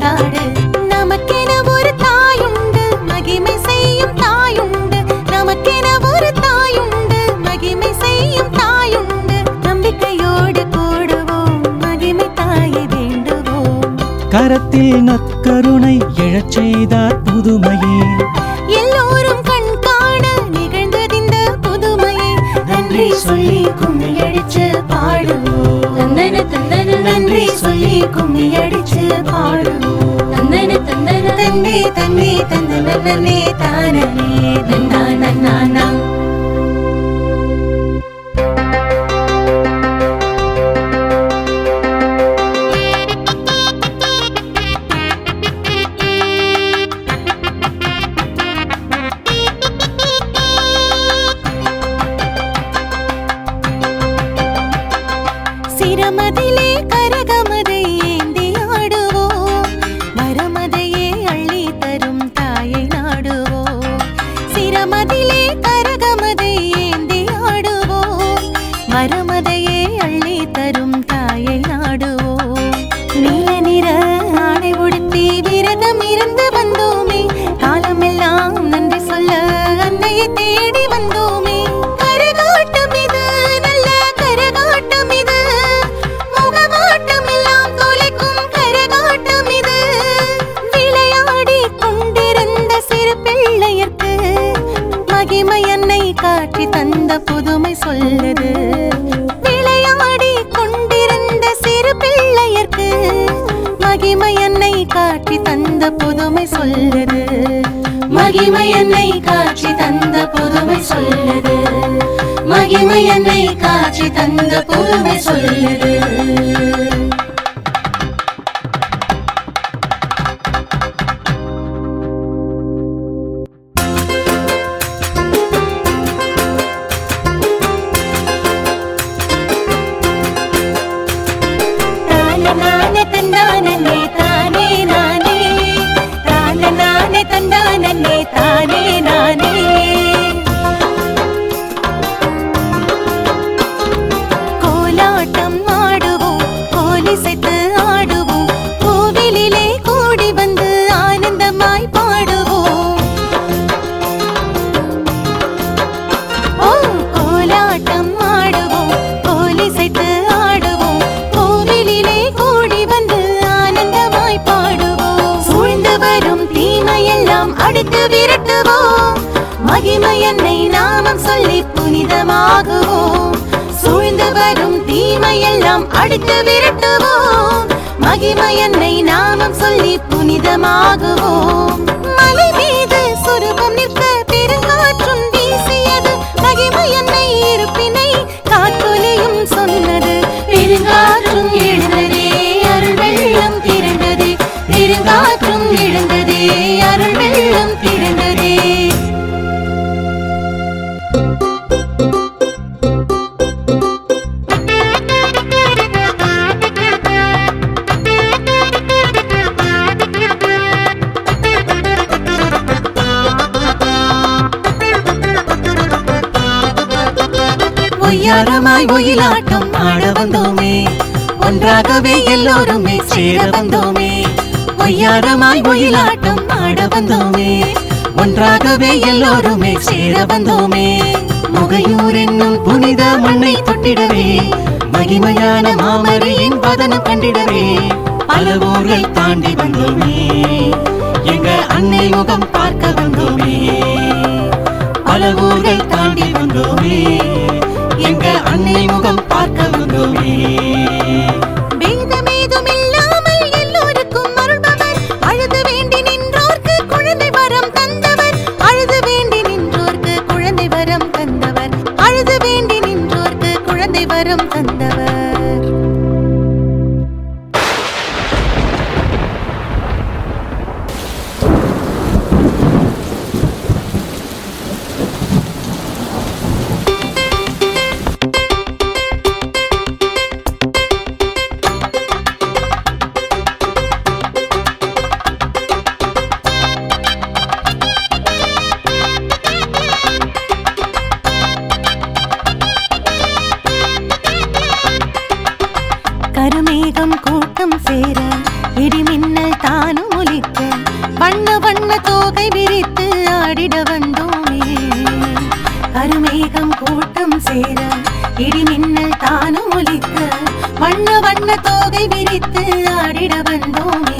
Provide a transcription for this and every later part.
கொண்டாடு. நமக்கென ஒரு தாயுண்டு. மகிமை செய்யும் தாயுண்டு. நமக்கென ஒரு தாயுண்டு. மகிமை செய்யும் தாயுண்டு. நம்பிக்கையோடு கூடுவோம். மகிமை தாயை வேண்டுவோம். கரத்தில் நற்கருணை எழச் செய்தார் புதுமையே. எல்லோரும் கண் காண நிகழ்ந்ததிந்த புதுமையே. நன்றி சொல்லி கும்மி அடிச்சு பாடுவோம் நன்றி சொல்லி கும்மி പാടുന്നു തന്നനെ തന്നനെ. കരക காட்சி தந்த புதுமை சொல்லுது. மகிமை என்னை காட்சி தந்த புதுமை சொல்லுது. மகிமை என்னை காட்சி தந்த புதுமை சொல்லுது. அடித்து விரட்டுவோம். மகிமை என்னை நாமம் சொல்லி புனிதமாகுவோம். ஒய்யாரமாய் ஒயிலாட்டம் ஆட வந்தோமே. ஒன்றாகவே எல்லோருமே சேர வந்தோமே. ஒய்யாரமாய் ஒயிலாட்டம் ஆட வந்தோமே. ஒன்றாகவே எல்லோருமே சேர வந்தோமே. முகையூர் என்னும் புனித மண்ணை தொட்டிடவே. மகிமையான மாமரியின் பதனம் கண்டிடவே. பல ஊர்கள் தாண்டி வந்தோமே. எங்க அன்னை முகம் பார்க்க வந்தோமே. பல ஊர்கள் தாண்டி வந்தோமே. அன்னை முகம் பார்க்க வந்தோமே மேகம் கூட்டம் சேர இடிமின்னல் தானும் ஒலிக்க வண்ண வண்ண தோகை விரித்து ஆடிட வந்தோமே. கருமேகம் கூட்டம் சேர இடிமின்னல் தானும் ஒலிக்க வண்ண வண்ண தோகை விரித்து ஆடிட வந்தோமே.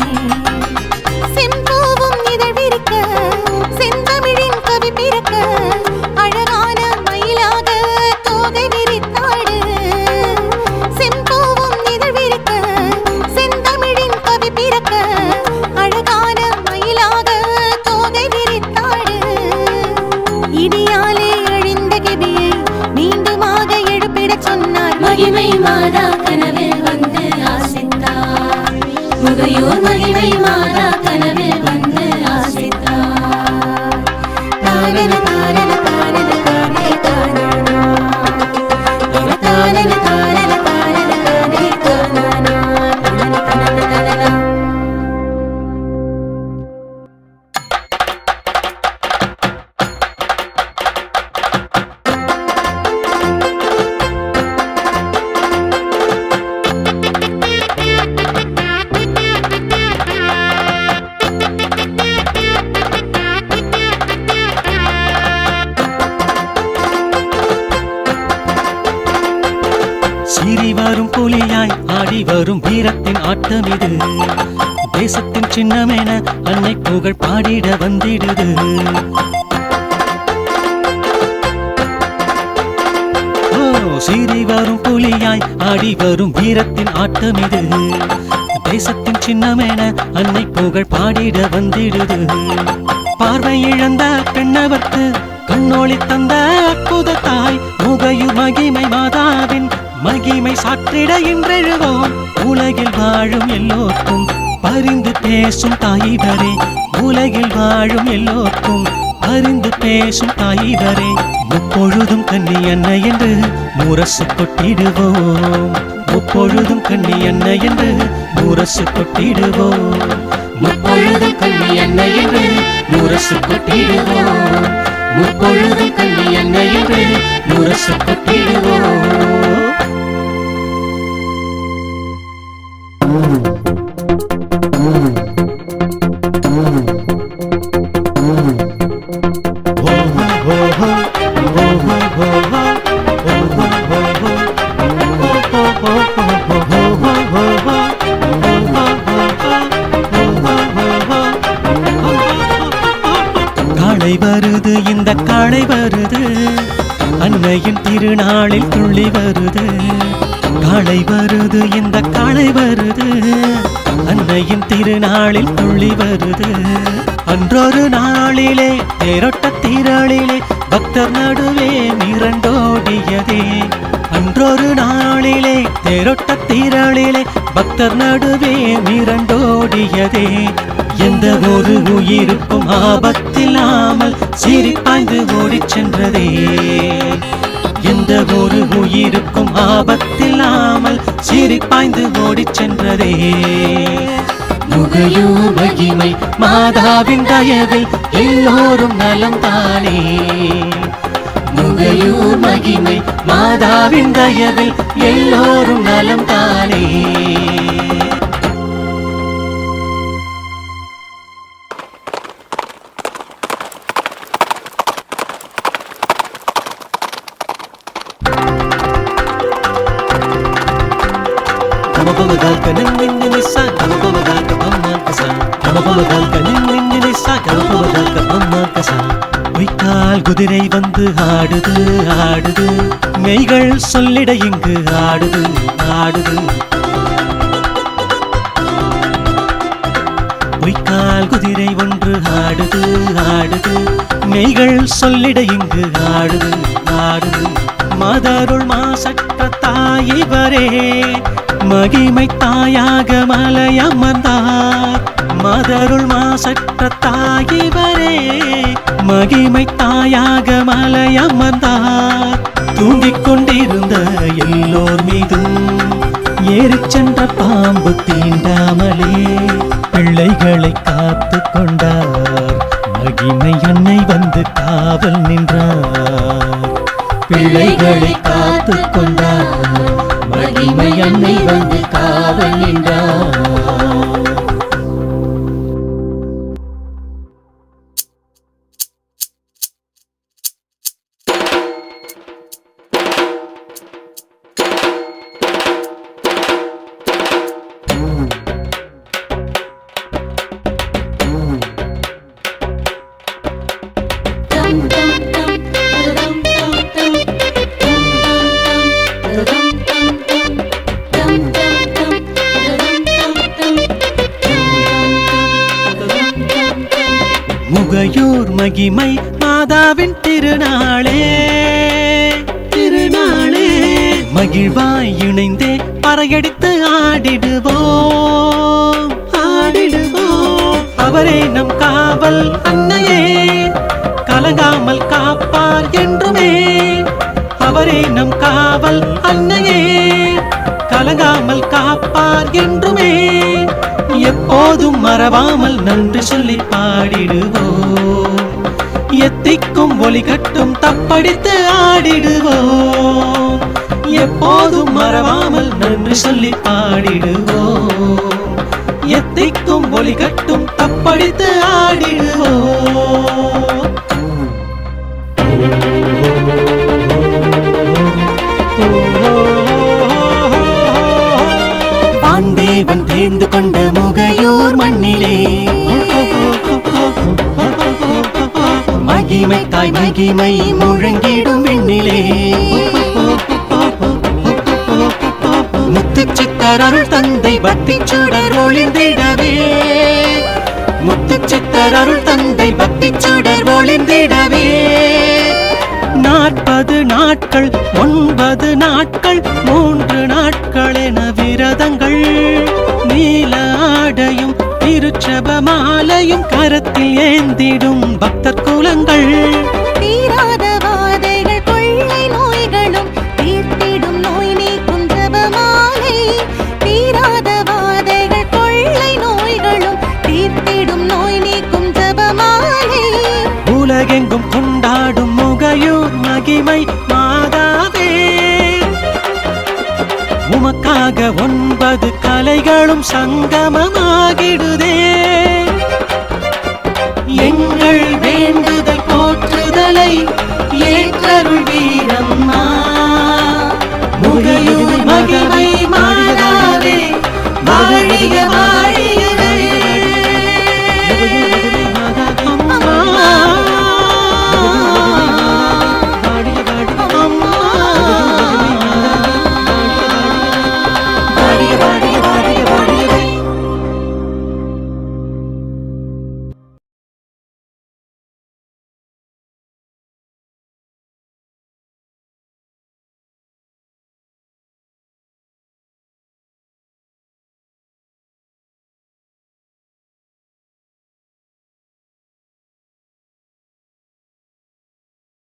முகையோர் மகிமை மாதா. புலியாய் ஆடி வரும் வீரத்தின் ஆட்டம் இது. தேசத்தின் சின்னமென அன்னை புகழ் பாடிட வந்திடுது. சீறி வரும் புலியாய் ஆடி வரும் வீரத்தின் ஆட்டம் இது. தேசத்தின் சின்னமென அன்னை புகழ் பாடிட வந்திடுது. பார்வை இழந்த பெண்ணவர்க்கு கண்ணொளி தந்த அற்புத தாய் முகையு மகிமை மாதாவின் மகிமை சாற்றிட இன்றெழுவோம். உலகில் வாழும் எல்லோருக்கும் பரிந்து பேசும் தாயிதரே. உலகில் வாழும் எல்லோருக்கும் பரிந்து பேசும் தாயிதரே. முப்பொழுதும் கண்ணி என்ன என்று முரசு கொட்டிடுவோம். முப்பொழுதும் கண்ணி என்ன என்று முரசு கொட்டிடுவோம். முப்பொழுதும் கண்ணி என்ன என்று முரசு கொட்டிடுவோம். முப்பொழுதும் கண்ணி என்ன என்று முரசு கொட்டிடுவோம். திருநாளில் துள்ளி வருது. காளை வருது இந்த காளை வருது. அன்னையின் திருநாளில் துள்ளி வருது. அன்றொரு நாளிலே தேரொட்ட திரளிலே பக்தர் நடுவே மிரண்டோடியதே. அன்றொரு நாளிலே தேரொட்ட திரளிலே பக்தர் நடுவே மிரண்டோடியதே. எந்த ஒரு உயிருக்கும் ஆபத்தில்லாமல் சிரிப்பாய்ந்து ஓடிச் சென்றதே. எந்த ஒரு உயிருக்கும் ஆபத்தில்லாமல் சிரிப்பாய்ந்து ஓடி சென்றதே. முகையோ மகிமை மாதாவின் தயவில் எல்லோரும் நலம் தானே முகையோ மகிமை மாதாவின் தயவில் எல்லோரும் நலம் தானே గమపమగాక నిన్ను నిస్సా గమపమగాక అమ్మ కసా గమపమగాక నిన్ను నిస్సా గమపమగాక అమ్మ కసా உய்த்தால் குதிரை வந்து ஆடுது ஆடுது மெய்கள் சொல்லிட இங்கு ஆடுது ஆடுது உய்க்கால் குதிரை ஒன்று ஆடுது ஆடுது மெய்கள் சொல்லிட இங்கு ஆடுது ஆடுது மதருள் மாசற்ற தாயிவரே மகிமை தாயாக மலையமர்ந்தார் மதருள் மாசற்ற தாயிவரே மகிமை தாயாக மலையமர்ந்தார் தூங்கிக் கொண்டிருந்த எல்லோர் மீதும் ஏறிச்சென்ற பாம்பு தீண்டாமலே பிள்ளைகளை காத்து கொண்டார். மகிமை அன்னை வந்து காவல் நின்றார். பிள்ளைகளை காத்து கொண்டார் மகிமை அன்னை வந்து காவல் நின்றார். மகிமை மாதாவின் திருநாளே. திருநாளே. மகிழ்வாய் இணைந்தே பறையடித்து ஆடிடுவோம். ஆடிடுவோம். அவரே நம் காவல் அன்னையே. கலங்காமல் காப்பார் என்றுமே. அவரே நம் காவல் அன்னையே. கலங்காமல் காப்பார் என்றுமே. எப்போதும் மறவாமல் நன்றி சொல்லி பாடிடுவோம். எத்திக்கும் ஒளி கட்டும் தப்படித்து ஆடிடுவோம். எப்போதும் மறவாமல் நன்றி சொல்லி பாடிடுவோம். எத்திக்கும் ஒளி கட்டும் தப்படித்து ஆடிடுவோம். வான்தேவன் தேர்ந்து கொண்ட முகையூர் மண்ணிலே மகிமை தாய் மகிமை முழங்கிடும் விண்ணிலே. முத்து சித்தர் அருள் தந்தை பக்தி சுடர் ஒளிந்திடவே. முத்து சித்தர் அருள் தந்தை பக்தி சுடர் ஒளிந்திடவே. நாற்பது நாட்கள் ஒன்பது நாட்கள் மூன்று நாட்கள் என விரதங்கள். நீல ஆடையும் திருச்சப மாலையும் கரத்தில் ஏந்திடும் பக்தர் குலங்கள். தீராத வாதைகள் கொள்ளை நோய்களும் தீர்த்திடும் நோய் நீக்கும் ஜபமாலை. தீராத வாதைகள் கொள்ளை நோய்களும் தீர்த்திடும் நோய் நீக்கும் ஜபமாலை. உலகெங்கும் கொண்டாடும் முகையூர் மகிமை மாதாவே. உமக்காக பது கலைகளும் சங்கமமாகிடுதே. எங்கள் வேண்டுதல் போற்றுதலை ஏற்றருள் வீரம்மா. முகையூர் மகிமை மாதாவே வாழிய